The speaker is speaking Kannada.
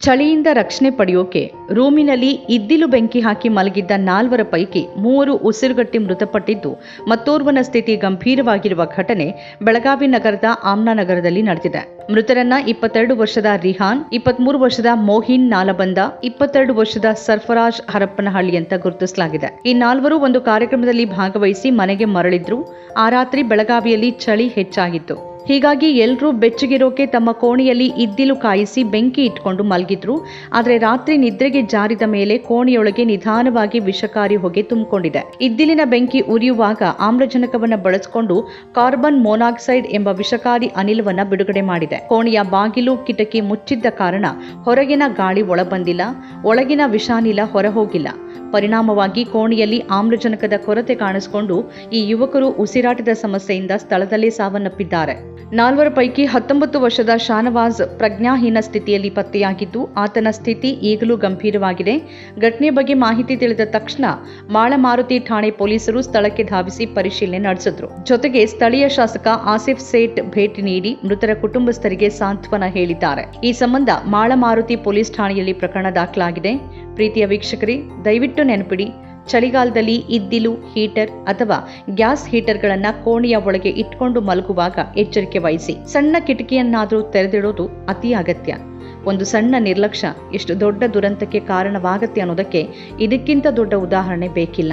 ಚಳಿಯಿಂದ ರಕ್ಷಣೆ ಪಡೆಯೋಕೆ ರೂಮಿನಲ್ಲಿ ಇದ್ದಿಲು ಬೆಂಕಿ ಹಾಕಿ ಮಲಗಿದ್ದ ನಾಲ್ವರ ಪೈಕಿ ಮೂವರು ಉಸಿರುಗಟ್ಟಿ ಮೃತಪಟ್ಟಿದ್ದು, ಮತ್ತೋರ್ವನ ಸ್ಥಿತಿ ಗಂಭೀರವಾಗಿರುವ ಘಟನೆ ಬೆಳಗಾವಿ ನಗರದ ಆಮ್ನಾನಗರದಲ್ಲಿ ನಡೆದಿದೆ. ಮೃತರನ್ನ ಇಪ್ಪತ್ತೆರಡು ವರ್ಷದ ರಿಹಾನ್ ಇಪ್ಪತ್ಮೂರು ವರ್ಷದ ಮೋಹಿನ್ ನಾಲಬಂದ, ಇಪ್ಪತ್ತೆರಡು ವರ್ಷದ ಸರ್ಫರಾಜ್ ಹರಪ್ಪನಹಳ್ಳಿ ಅಂತ ಗುರುತಿಸಲಾಗಿದೆ. ಈ ನಾಲ್ವರು ಒಂದು ಕಾರ್ಯಕ್ರಮದಲ್ಲಿ ಭಾಗವಹಿಸಿ ಮನೆಗೆ ಮರಳಿದ್ರು. ಆ ರಾತ್ರಿ ಬೆಳಗಾವಿಯಲ್ಲಿ ಚಳಿ ಹೆಚ್ಚಾಗಿತ್ತು. ಹೀಗಾಗಿ ಎಲ್ಲರೂ ಬೆಚ್ಚಗಿರೋಕೆ ತಮ್ಮ ಕೋಣೆಯಲ್ಲಿ ಇದ್ದಿಲು ಕಾಯಿಸಿ ಬೆಂಕಿ ಇಟ್ಕೊಂಡು ಮಲಗಿದ್ರು. ಆದರೆ ರಾತ್ರಿ ನಿದ್ರೆಗೆ ಜಾರಿದ ಮೇಲೆ ಕೋಣೆಯೊಳಗೆ ನಿಧಾನವಾಗಿ ವಿಷಕಾರಿ ಹೊಗೆ ತುಂಬಿಕೊಂಡಿದೆ. ಇದ್ದಿಲಿನ ಬೆಂಕಿ ಉರಿಯುವಾಗ ಆಮ್ಲಜನಕವನ್ನು ಬಳಸಿಕೊಂಡು ಕಾರ್ಬನ್ ಮೊನಾಕ್ಸೈಡ್ ಎಂಬ ವಿಷಕಾರಿ ಅನಿಲವನ್ನ ಬಿಡುಗಡೆ ಮಾಡಿದೆ. ಕೋಣೆಯ ಬಾಗಿಲು ಕಿಟಕಿ ಮುಚ್ಚಿದ್ದ ಕಾರಣ ಹೊರಗಿನ ಗಾಳಿ ಒಳಬಂದಿಲ್ಲ, ಒಳಗಿನ ವಿಷಾನಿಲ ಹೊರಹೋಗಿಲ್ಲ. ಪರಿಣಾಮವಾಗಿ ಕೋಣೆಯಲ್ಲಿ ಆಮ್ಲಜನಕದ ಕೊರತೆ ಕಾಣಿಸಿಕೊಂಡು ಈ ಯುವಕರು ಉಸಿರಾಟದ ಸಮಸ್ಯೆಯಿಂದ ಸ್ಥಳದಲ್ಲೇ ಸಾವನ್ನಪ್ಪಿದ್ದಾರೆ. ನಾಲ್ವರ ಪೈಕಿ ಹತ್ತೊಂಬತ್ತು ವರ್ಷದ ಶಾನವಾಜ್ ಪ್ರಜ್ಞಾಹೀನ ಸ್ಥಿತಿಯಲ್ಲಿ ಪತ್ತೆಯಾಗಿದ್ದು, ಆತನ ಸ್ಥಿತಿ ಈಗಲೂ ಗಂಭೀರವಾಗಿದೆ. ಘಟನೆ ಬಗ್ಗೆ ಮಾಹಿತಿ ತಿಳಿದ ತಕ್ಷಣ ಮಾಳಮಾರುತಿ ಠಾಣೆ ಪೊಲೀಸರು ಸ್ಥಳಕ್ಕೆ ಧಾವಿಸಿ ಪರಿಶೀಲನೆ ನಡೆಸಿದ್ರು. ಜೊತೆಗೆ ಸ್ಥಳೀಯ ಶಾಸಕ ಆಸಿಫ್ ಸೇಠ್ ಭೇಟಿ ನೀಡಿ ಮೃತರ ಕುಟುಂಬಸ್ಥರಿಗೆ ಸಾಂತ್ವನ ಹೇಳಿದ್ದಾರೆ. ಈ ಸಂಬಂಧ ಮಾಳಮಾರುತಿ ಪೊಲೀಸ್ ಠಾಣೆಯಲ್ಲಿ ಪ್ರಕರಣ ದಾಖಲಾಗಿದೆ. ಪ್ರೀತಿಯ ವೀಕ್ಷಕರೇ, ದಯವಿಟ್ಟು ನೆನಪಿಡಿ ಚಳಿಗಾಲದಲ್ಲಿ ಇದ್ದಿಲು ಹೀಟರ್ ಅಥವಾ ಗ್ಯಾಸ್ ಹೀಟರ್ಗಳನ್ನ ಕೋಣೆಯ ಒಳಗೆ ಇಟ್ಕೊಂಡು ಮಲಗುವಾಗ ಎಚ್ಚರಿಕೆ ವಹಿಸಿ. ಸಣ್ಣ ಕಿಟಕಿಯನ್ನಾದರೂ ತೆರೆದಿಡೋದು ಅತಿ ಅಗತ್ಯ. ಒಂದು ಸಣ್ಣ ನಿರ್ಲಕ್ಷ್ಯ ಎಷ್ಟು ದೊಡ್ಡ ದುರಂತಕ್ಕೆ ಕಾರಣವಾಗತ್ತೆ ಅನ್ನೋದಕ್ಕೆ ಇದಕ್ಕಿಂತ ದೊಡ್ಡ ಉದಾಹರಣೆ ಬೇಕಿಲ್ಲ.